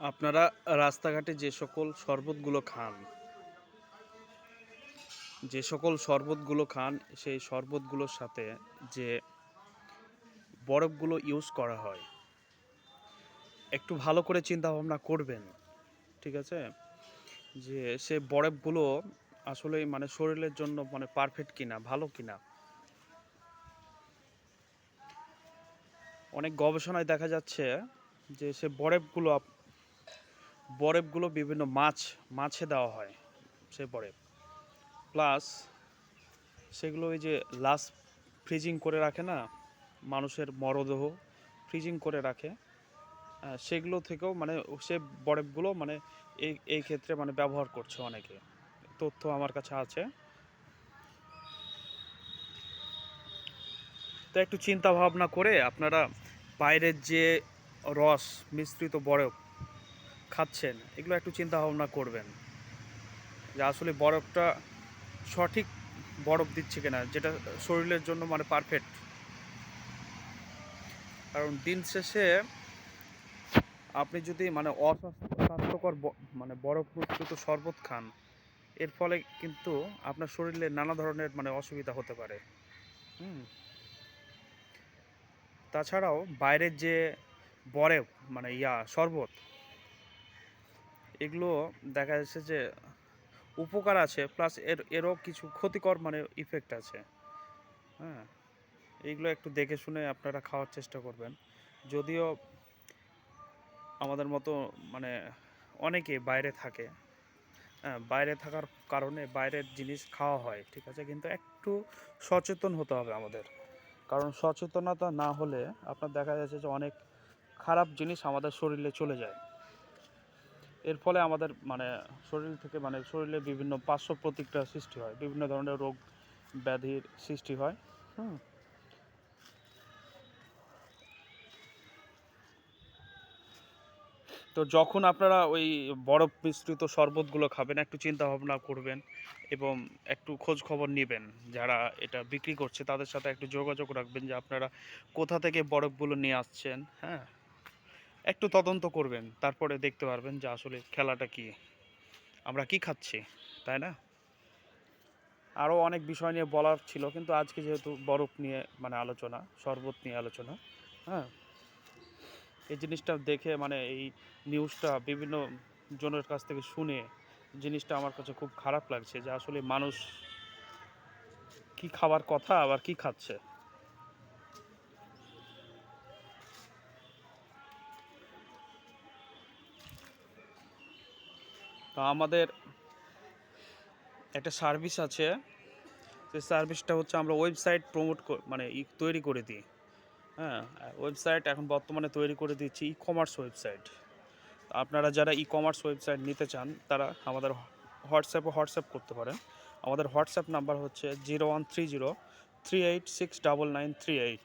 আপনারা রাস্তাঘাটে যে সকল শরবতগুলো খান, যে সকল শরবতগুলো খান, সেই শরবতগুলোর সাথে যে বরফগুলো ইউজ করা হয়, একটু ভালো করে চিন্তা ভাবনা করবেন, ঠিক আছে? যে সে বরফগুলো আসলে মানে শরীরের জন্য মানে পারফেক্ট কিনা, ভালো কিনা? অনেক গবেষণায় দেখা যাচ্ছে যে সে বরফগুলো বরফগুলো বিভিন্ন মাছ, মাছে দেওয়া হয় সে বরফ প্লাস সেগুলো ওই যে লাস্ট ফ্রিজিং করে রাখে না, মানুষের মরদেহ ফ্রিজিং করে রাখে সেগুলো থেকেও মানে সে বরফগুলো মানে এই এই ক্ষেত্রে মানে ব্যবহার করছে অনেকে। তথ্য আমার কাছে আছে। তো একটু চিন্তা ভাবনা করে আপনারা বাইরের যে রস, মিশ্রিত বরফ খাচ্ছেন, এগুলো একটু চিন্তা ভাবনা করবেন। যে আসলে বরফটা সঠিক বরফ দিচ্ছে কিনা, যেটা শরীরের জন্য মানে পারফেক্ট কারণ দিন শেষে আপনি যদি মানে অস্বাস্থ্য স্বাস্থ্যকর ব- মানে বরফ মিশ্রিত শরবত খান, এর ফলে কিন্তু আপনার শরীরে নানা ধরনের মানে অসুবিধা হতে পারে। হুম। তাছাড়াও বাইরের যে বরফ মানে ইয়া, শরবত এগুলো দেখা যাচ্ছে যে উপকার আছে প্লাস এর, এরও কিছু ক্ষতিকর মানে ইফেক্ট আছে। হ্যাঁ এইগুলো একটু দেখে শুনে আপনারা খাওয়ার চেষ্টা করবেন। যদিও আমাদের মতো মানে অনেকে বাইরে থাকে। হ্যাঁ বাইরে থাকার কারণে বাইরের জিনিস খাওয়া হয়, ঠিক আছে? কিন্তু একটু সচেতন হতে হবে আমাদের। কারণ সচেতনতা না হলে আপনার দেখা যাচ্ছে যে অনেক খারাপ জিনিস আমাদের শরীরে চলে যায়। এর ফলে আমাদের মানে শরীর থেকে মানে শরীরে বিভিন্ন পার্শ্ব প্রতিক্রিয়া সৃষ্টি হয়, বিভিন্ন ধরনের রোগ ব্যাধির সৃষ্টি হয়। হুম। তো যখন আপনারা ওই বরফ মিশ্রিত শরবতগুলো খাবেন, একটু চিন্তা ভাবনা করবেন এবং একটু খোঁজ খবর নেবেন যারা এটা বিক্রি করছে, তাদের সাথে একটু যোগাযোগ রাখবেন যে আপনারা কোথা থেকে বরফগুলো নিয়ে আসছেন হ্যাঁ? একটু তদন্ত করবেন, তারপরে দেখতে পারবেন যে আসলে খেলাটা কি। আমরা কি খাচ্ছি, তাই না? আরও অনেক বিষয় নিয়ে বলার ছিল, কিন্তু আজকে যেহেতু বরফ নিয়ে মানে আলোচনা, শরবত নিয়ে আলোচনা হ্যাঁ? এই জিনিসটা দেখে মানে এই নিউজটা বিভিন্ন জনের কাছ থেকে শুনে জিনিসটা আমার কাছে খুব খারাপ লাগছে যে আসলে মানুষ কি খাবার কথা, আবার কি খাচ্ছে। তো আমাদের একটা সার্ভিস আছে। সেই সার্ভিসটা হচ্ছে আমরা ওয়েবসাইট প্রমোট মানে তৈরি করে দিই। হ্যাঁ ওয়েবসাইট এখন বর্তমানে তৈরি করে দিচ্ছি ই কমার্স ওয়েবসাইট আপনারা যারা ই কমার্স ওয়েবসাইট নিতে চান, তারা আমাদের হোয়াটসঅ্যাপে হোয়াটসঅ্যাপ করতে পারেন। আমাদের হোয়াটসঅ্যাপ নাম্বার হচ্ছে zero one three zero three eight six double nine three eight